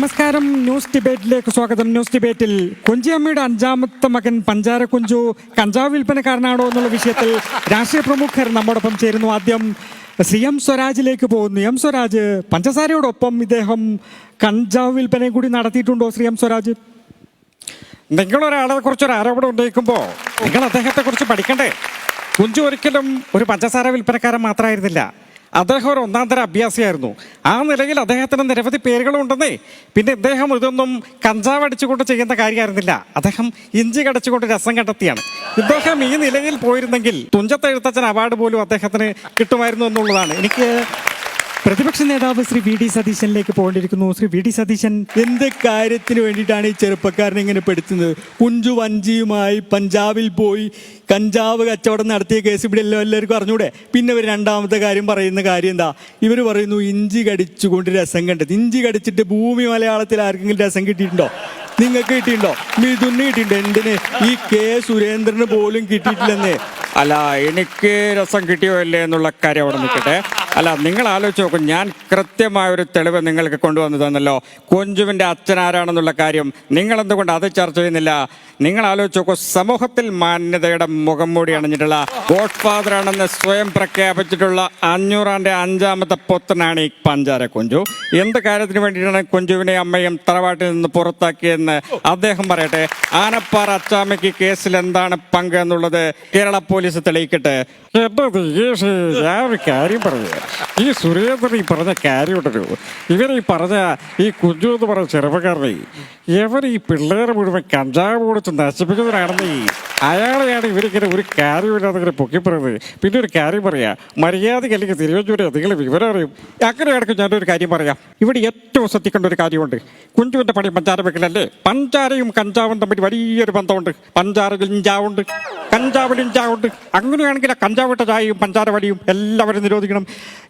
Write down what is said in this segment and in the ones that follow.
നമസ്കാരം. ന്യൂസ് ഡിബേറ്റിലേക്ക് സ്വാഗതം. ന്യൂസ് ഡിബേറ്റിൽ കുഞ്ചിയമ്മയുടെ അഞ്ചാമത്തെ മകൻ പഞ്ചാര കുഞ്ചു കഞ്ചാവ് വിൽപ്പനക്കാരനാണോ എന്നുള്ള വിഷയത്തിൽ രാഷ്ട്രീയ പ്രമുഖർ നമ്മോടൊപ്പം ചേരുന്നു. ആദ്യം സി എം സ്വരാജിലേക്ക് പോകുന്നു. എം സ്വരാജ് പഞ്ചസാരയോടൊപ്പം ഇദ്ദേഹം കഞ്ചാവ് വിൽപ്പനയും കൂടി നടത്തിയിട്ടുണ്ടോ ശ്രീ എം സ്വരാജ്? നിങ്ങളൊരാളെ കുറിച്ച് ഒരു ആരോപണം ഉന്നയിക്കുമ്പോൾ നിങ്ങൾ അദ്ദേഹത്തെ കുറിച്ച് പഠിക്കണ്ടേ? കുഞ്ചു ഒരിക്കലും ഒരു പഞ്ചസാര വിൽപ്പനക്കാരൻ മാത്രമായിരുന്നില്ല. അദ്ദേഹം ഒരു ഒന്നാം തരം അഭ്യാസിയായിരുന്നു. ആ നിലയിൽ അദ്ദേഹത്തിന് നിരവധി പേരുകളുണ്ടെന്നേ. പിന്നെ ഇദ്ദേഹം ഇതൊന്നും കഞ്ചാവ് അടിച്ചുകൊണ്ട് ചെയ്യുന്ന കാര്യമായിരുന്നില്ല. അദ്ദേഹം ഇഞ്ചി കടച്ചുകൊണ്ട് രസം കണ്ടെത്തിയാണ്. ഇദ്ദേഹം ഈ നിലയിൽ പോയിരുന്നെങ്കിൽ തുഞ്ചത്തെഴുത്തച്ഛൻ അവാർഡ് പോലും അദ്ദേഹത്തിന് കിട്ടുമായിരുന്നു എന്നുള്ളതാണ്. എനിക്ക് പ്രതിപക്ഷ നേതാവ് ശ്രീ വി ഡി സതീശനിലേക്ക് പോകേണ്ടിയിരിക്കുന്നു. ശ്രീ വി ഡി സതീശൻ എന്ത് കാര്യത്തിന് വേണ്ടിയിട്ടാണ് ഈ ചെറുപ്പക്കാരനെ ഇങ്ങനെ പെടുത്തുന്നത്? കുഞ്ചു വഞ്ചിയുമായി പഞ്ചാബിൽ പോയി കഞ്ചാവ് കച്ചവടം നടത്തിയ കേസ് ഇവിടെ എല്ലാം എല്ലാവർക്കും അറിഞ്ഞൂടെ? പിന്നെ ഒരു രണ്ടാമത്തെ കാര്യം പറയുന്ന കാര്യം എന്താ? ഇവർ പറയുന്നു ഇഞ്ചി കടിച്ചുകൊണ്ട് രസം കണ്ടത്. ഇഞ്ചി കടിച്ചിട്ട് ഭൂമി മലയാളത്തിൽ ആർക്കെങ്കിലും രസം കിട്ടിയിട്ടുണ്ടോ? നിങ്ങൾക്ക് കിട്ടിയിട്ടുണ്ടോ? മിഥുന് കിട്ടിയിട്ടുണ്ടോ. എന്തിന്? ഈ കെ സുരേന്ദ്രന് പോലും കിട്ടിയിട്ടില്ലെന്നേ. അല്ല എനിക്ക് രസം കിട്ടിയോ അല്ലേ എന്നുള്ള കാര്യം അവിടെ നിൽക്കട്ടെ. അല്ല നിങ്ങൾ ആലോചിച്ച് നോക്കും ഞാൻ കൃത്യമായ ഒരു തെളിവ് നിങ്ങൾക്ക് കൊണ്ടുവന്നു തന്നല്ലോ കൊഞ്ചുവിന്റെ അച്ഛൻ ആരാണെന്നുള്ള കാര്യം നിങ്ങൾ എന്തുകൊണ്ട് അത് ചർച്ച ചെയ്യുന്നില്ല നിങ്ങൾ ആലോചിച്ച് നോക്കൂ സമൂഹത്തിൽ മാന്യതയുടെ മുഖം മൂടി അണിഞ്ഞിട്ടുള്ള ഗോഡ് ഫാദർ ആണെന്ന് സ്വയം പ്രഖ്യാപിച്ചിട്ടുള്ള അഞ്ഞൂറാന്റെ അഞ്ചാമത്തെ പൊത്തനാണ് ഈ പഞ്ചാര കുഞ്ചു എന്ത് കാര്യത്തിന് വേണ്ടിയിട്ടാണ് കൊഞ്ചുവിനെ അമ്മയും തറവാട്ടിൽ നിന്ന് പുറത്താക്കിയെന്ന് അദ്ദേഹം പറയട്ടെ ആനപ്പാറ അച്ചാമ്മയ്ക്ക് കേസിൽ എന്താണ് പങ്ക് എന്നുള്ളത് കേരള പോലീസ് തെളിയിക്കട്ടെ ഞാൻ ഒരു കാര്യം പറയുക ഈ സുരേന്ദ്രൻ ഈ പറഞ്ഞ കാര്യമുണ്ടല്ലോ ഇവർ ഈ പറഞ്ഞ ഈ കുഞ്ഞു എന്ന് പറഞ്ഞ ചെറുപ്പക്കാരനെ ഇവർ ഈ പിള്ളേരെ മുഴുവൻ കഞ്ചാവ് കൊടുത്ത് ഈ അയാളെയാണ് ഇവരിങ്ങനെ ഒരു കാര്യമില്ലാതെ ഇങ്ങനെ പൊക്കിപ്പറയുന്നത് പിന്നെ ഒരു കാര്യം പറയാം. മര്യാദയ്ക്ക് അല്ലെങ്കിൽ തിരുവനന്തപുരം നിങ്ങൾ വിവരം അറിയും. അങ്ങനെ അങ്ങനെയാണെങ്കിൽ ഞാനൊരു കാര്യം പറയാം. ഇവിടെ ഏറ്റവും ശ്രദ്ധിക്കേണ്ട ഒരു കാര്യമുണ്ട്. കുഞ്ചുവിന്റെ പണി പഞ്ചാര വെക്കലല്ലേ പഞ്ചാരയും കഞ്ചാവും തമ്മിൽ വലിയൊരു ബന്ധമുണ്ട്. പഞ്ചാര ഇഞ്ചാവുണ്ട് കഞ്ചാവിൽ ചാവട്ട് അങ്ങനെയാണെങ്കിൽ ആ കഞ്ചാവട്ട ചായയും പഞ്ചാരവടിയും എല്ലാവരും നിരോധിക്കണം.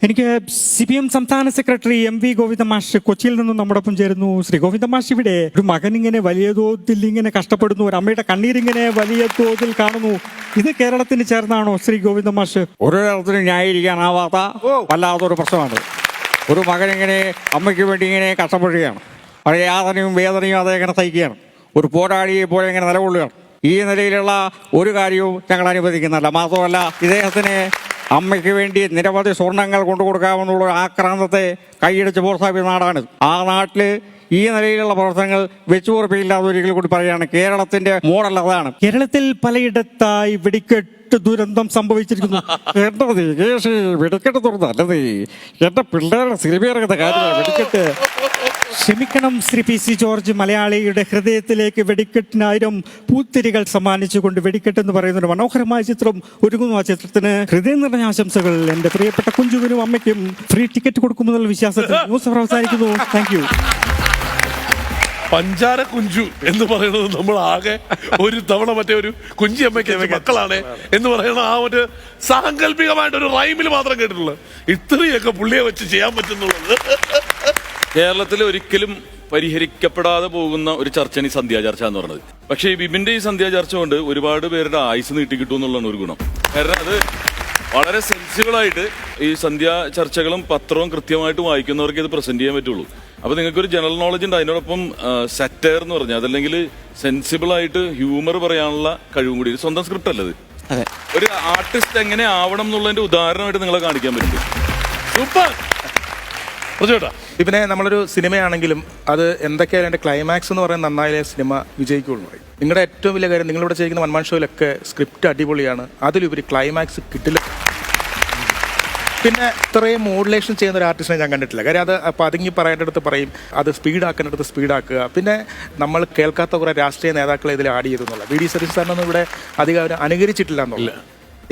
എനിക്ക് സി പി എം സംസ്ഥാന സെക്രട്ടറി എം വി ഗോവിന്ദ മാഷ് കൊച്ചിയിൽ നിന്നും നമ്മോടൊപ്പം ചേരുന്നു. ശ്രീ ഗോവിന്ദ മാഷ് ഇവിടെ ഒരു മകൻ ഇങ്ങനെ വലിയ തോതിൽ ഇങ്ങനെ കഷ്ടപ്പെടുന്നു. ഒരു അമ്മയുടെ കണ്ണീരിങ്ങനെ വലിയ തോതിൽ കാണുന്നു. ഇത് കേരളത്തിന് ചേർന്നാണോ ശ്രീ ഗോവിന്ദ മാഷ് ഒരു തരത്തിലും ന്യായീകരിക്കാനാവാത്ത വല്ലാത്തൊരു പ്രശ്നമാണ്. ഒരു മകൻ ഇങ്ങനെ അമ്മയ്ക്ക് വേണ്ടി ഇങ്ങനെ കഷ്ടപ്പെടുകയാണ്. പഴയ യാതനയും വേദനയും അതേ ഇങ്ങനെ സഹിക്കുകയാണ്. ഒരു പോരാളിയെ പോലെ ഇങ്ങനെ നിലകൊള്ളുകയാണ്. ഈ നിലയിലുള്ള ഒരു കാര്യവും ഞങ്ങൾ അനുവദിക്കുന്നില്ല. മാത്രമല്ല ഇദ്ദേഹത്തിന് അമ്മയ്ക്ക് വേണ്ടി നിരവധി സ്വർണങ്ങൾ കൊണ്ടു കൊടുക്കാമെന്നുള്ള ആക്രാന്തത്തെ കൈയടിച്ച് പ്രോത്സാഹിപ്പിച്ച നാടാണ്. ആ നാട്ടിൽ ഈ നിലയിലുള്ള പ്രവർത്തനങ്ങൾ വെച്ചുപുറപ്പില്ലാതെ ഒരിക്കൽ കൂടി പറയുകയാണ്. കേരളത്തിന്റെ മോഡൽ അതാണ്. കേരളത്തിൽ പലയിടത്തായി വെടിക്കെട്ട് ദുരന്തം സംഭവിച്ചിരിക്കുന്നു. എന്റെ വെടിക്കെട്ട് വെടിക്കെട്ട് തുറന്നല്ലേ എന്റെ പിള്ളേരുടെ സിനിമയിറങ്ങുന്ന കാര്യമാണ് വെടിക്കെട്ട്. ക്ഷമിക്കണം ശ്രീ പി സി ജോർജ് മലയാളിയുടെ ഹൃദയത്തിലേക്ക് വെടിക്കെട്ടിനായിരം പൂത്തിരികൾ സമ്മാനിച്ചുകൊണ്ട് വെടിക്കെട്ട് എന്ന് പറയുന്ന ഒരു മനോഹരമായ ചിത്രം ഒരുങ്ങുന്നു ആ ചിത്രത്തിന്. ഹൃദയം നിറഞ്ഞ ആശംസകൾ എന്റെ പ്രിയപ്പെട്ട കുഞ്ചുവിനും അമ്മയ്ക്കും. ഫ്രീ ടിക്കറ്റ് കൊടുക്കുമെന്നുള്ള വിശ്വാസത്തിൽ ന്യൂസ് അവസാനിക്കുന്നു. താങ്ക് യു പഞ്ചാര കുഞ്ചു എന്ന് പറയുന്നത് നമ്മൾ ആകെ ഒരു തവണ മറ്റേ ഒരു കുഞ്ചി അമ്മയ്ക്ക് മക്കളാണ് എന്ന് പറയുന്ന ആ ഒരു സാങ്കല്പികമായിട്ട് ഒരു റൈമിൽ മാത്രം കേട്ടിട്ടുള്ളത്. ഇത്രയൊക്കെ പുള്ളിയെ വെച്ച് ചെയ്യാൻ പറ്റുന്നുള്ളത്. കേരളത്തിൽ ഒരിക്കലും പരിഹരിക്കപ്പെടാതെ പോകുന്ന ഒരു ചർച്ചയാണ് ഈ സന്ധ്യാ ചർച്ച എന്ന് പറഞ്ഞത് പക്ഷേ ഈ ബിബിന്റെ ഈ സന്ധ്യാ ചർച്ച കൊണ്ട് ഒരുപാട് പേരുടെ ആയുസ് നീട്ടിക്കിട്ടും എന്നുള്ളതാണ് ഒരു ഗുണം. കാരണം അത് വളരെ സെൻസിബിൾ ആയിട്ട് ഈ സന്ധ്യാ ചർച്ചകളും പത്രവും കൃത്യമായിട്ട് വായിക്കുന്നവർക്ക് ഇത് പ്രസന്റ് ചെയ്യാൻ പറ്റുള്ളൂ. അപ്പൊ നിങ്ങൾക്ക് ഒരു ജനറൽ നോളജ് ഉണ്ട്. അതിനോടൊപ്പം സെറ്റയർ എന്ന് പറഞ്ഞാൽ അതല്ലെങ്കിൽ സെൻസിബിൾ ആയിട്ട് ഹ്യൂമർ പറയാനുള്ള കഴിവും കൂടി. ഇത് സ്വന്തം സ്ക്രിപ്റ്റ് അല്ലത് ഒരു ആർട്ടിസ്റ്റ് എങ്ങനെ ആവണം എന്നുള്ളതിന്റെ ഉദാഹരണമായിട്ട് നിങ്ങളെ കാണിക്കാൻ പറ്റും. സൂപ്പർ! പറഞ്ഞോട്ടാ ഇതിനെ നമ്മളൊരു സിനിമയാണെങ്കിലും അത് എന്തൊക്കെയായാലും എന്റെ ക്ലൈമാക്സ് എന്ന് പറയുന്നത് നന്നായാലേ സിനിമ വിജയിക്കുള്ളൂ പറയും. നിങ്ങളുടെ ഏറ്റവും വലിയ കാര്യം നിങ്ങളിവിടെ ചെയ്യുന്ന വൺമാൻ ഷോയിലൊക്കെ സ്ക്രിപ്റ്റ് അടിപൊളിയാണ്. അതിലുപരി ക്ലൈമാക്സ് കിട്ടില്ല. പിന്നെ ഇത്രയും മോഡുലേഷൻ ചെയ്യുന്ന ഒരു ആർട്ടിസ്റ്റിനെ ഞാൻ കണ്ടിട്ടില്ല. കാര്യം അത് പതുങ്ങി പറയേണ്ടടുത്ത് പറയും. അത് സ്പീഡാക്കേണ്ടടുത്ത് സ്പീഡാക്കുക പിന്നെ നമ്മൾ കേൾക്കാത്ത കുറേ രാഷ്ട്രീയ നേതാക്കളെ ഇതിൽ ആഡ് ചെയ്തു എന്നുള്ളത് വി ഡി സതീഷ് സാറിനൊന്നും ഇവിടെ അധികം അവർ അനുകരിച്ചിട്ടില്ല എന്നുള്ള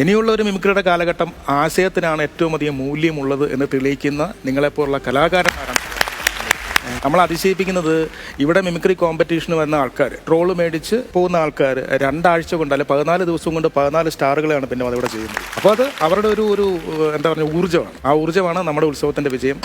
ഇനിയുള്ള ഒരു മിമിക്രിയുടെ കാലഘട്ടം ആശയത്തിനാണ് ഏറ്റവും അധികം മൂല്യമുള്ളത് എന്ന് തെളിയിക്കുന്ന നിങ്ങളെപ്പോലുള്ള കലാകാരന്മാരാണ് നമ്മൾ അതിശയിപ്പിക്കുന്നത് ഇവിടെ മിമിക്രി കോമ്പറ്റീഷന് വരുന്ന ആൾക്കാർ ട്രോൾ മേടിച്ച് പോകുന്ന ആൾക്കാർ രണ്ടാഴ്ച കൊണ്ട് അല്ലെ പതിനാല് ദിവസം കൊണ്ട് പതിനാല് സ്റ്റാറുകളാണ് പിന്നെ അതിവിടെ ചെയ്യുന്നത്. അപ്പോൾ അത് അവരുടെ ഒരു ഒരു എന്താ പറയുക ഊർജമാണ്. ആ ഊർജമാണ് നമ്മുടെ ഉത്സവത്തിന്റെ വിജയം.